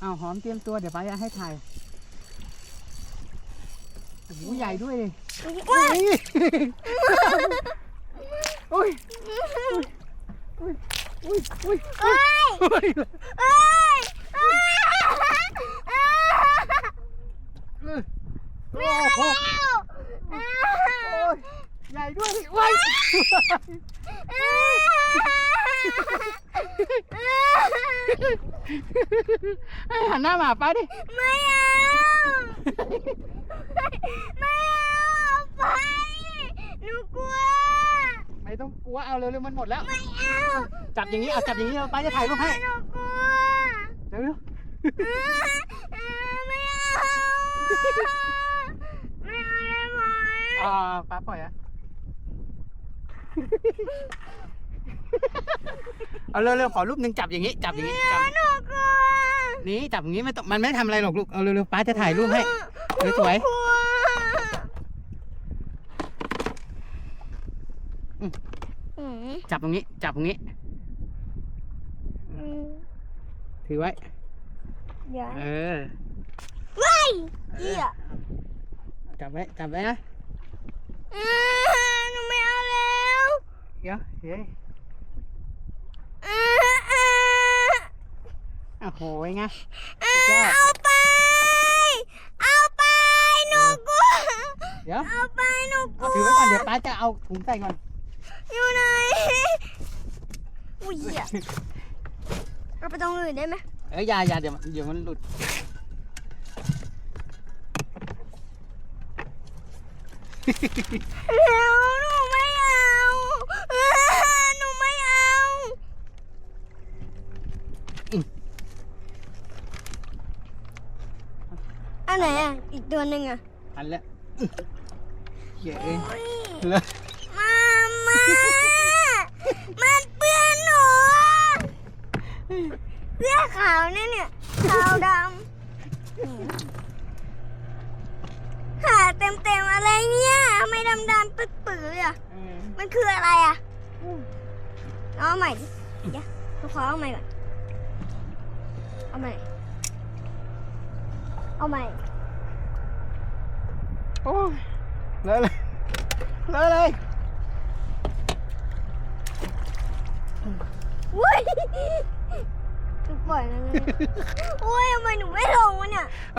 เอาหอมเตรียมตัวเดี๋ยวป้าจะให้ถ่ายโอ้โหใหญ่ด้วยดิว้าอุ้ยอุ้ยอุ้ยอุ้ยเอ้ยอุ้ยเอ้ยเอ้ยเอ้ยโอ้โหโอ้ยใหญ่ด้วยดิว้าย ให้หันหน้ามาหาป้าดิ ไม่เอาไม่เอาไปหนูกลัว ไม่ต้องกลัวเอาเร็วๆมันหมดแล้ว ไม่เอาจับอย่างนี้เอาจับอย่างนี้ป้าจะถ่ายรูปให้หนูกลัวเร็วไม่เอาไม่เอาได้ไหมๆอ่าป้าปล่อยอะ เอาเร็วๆขอรูปหนึ่งจับอย่างนี้ จับอย่างนี้จับหนูกลัวนี่จับอย่างนี้ไม่ต้องมันไม่ทำอะไรหรอกลูกเอาเร็วๆป้าจะถ่ายรูปให้สวยกลัวอืมๆจับตรงนี้ จับตรงนี้ อืมถือไว้ เดี๋ยวเออว้ายเอเหี้อยจับไว้จับไว้นะอืมหนูไม่เอาแล้ว เดี๋ยวเฮ้ย อืมอืม โอ้โหไงอืมสุดยอดเอาไป เอาไปหนูกลัวเดี๋ยวเอาไปหนูกลัเอาวถือไว้ก่อนเดี๋ยวป้าจะเอาถุงใส่ก่อน อยู่ไหนอุ้ยเหี้ยเอาไปตรงอื่นได้ไหมเอ้ยอยาอยาเดี๋ยวมันเดี๋ยวมันหลุดเร็วหนูไม่เอาเออหนูไม่เอา อันไหนอะ อีกตัวหนึ่งอะอันละเย้ยอุ๊ยเลยมามามันเปื้อนหนูอะเสื้อขาวเนี่ยเนี่ยขาวดำขาเต็มเต็มๆอะไรเนี่ยทำไมดำดำๆปื้อปื้อๆอะเออมันคืออะไรอะเอาใหม่ดิเดี๋ยวเราขอเอาใหม่ก่อนเอาใหม่ เอาใหม่ โอ้ยเลยเลยเลยเลยอุ้ยปล่อยแล้วนะอุ้ยทำไมหนูไม่ลงวะเนี่ย